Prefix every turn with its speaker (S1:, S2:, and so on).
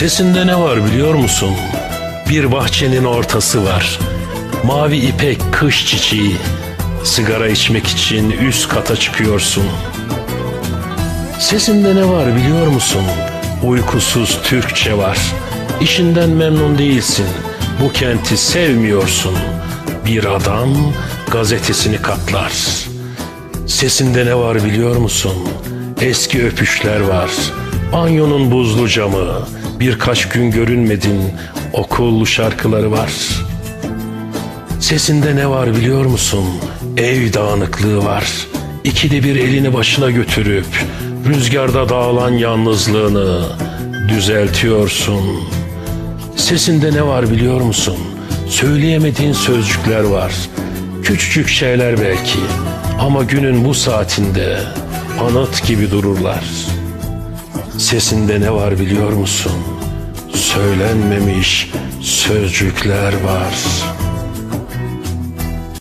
S1: Sesinde ne var biliyor musun? Bir bahçenin ortası var. Mavi ipek kış çiçeği. Sigara içmek için üst kata çıkıyorsun. Sesinde ne var biliyor musun? Uykusuz Türkçe var. İşinden memnun değilsin. Bu kenti sevmiyorsun. Bir adam gazetesini katlar. Sesinde ne var biliyor musun? Eski öpüşler var. Banyonun buzlu camı. Birkaç gün görünmedin. Okullu şarkıları var. Sesinde ne var biliyor musun? Ev dağınıklığı var. İkide bir elini başına götürüp rüzgarda dağılan yalnızlığını düzeltiyorsun. Sesinde ne var biliyor musun? Söyleyemediğin sözcükler var. Küçücük şeyler belki ama günün bu saatinde anıt gibi dururlar. Sesinde ne var biliyor musun? Söylenmemiş sözcükler var.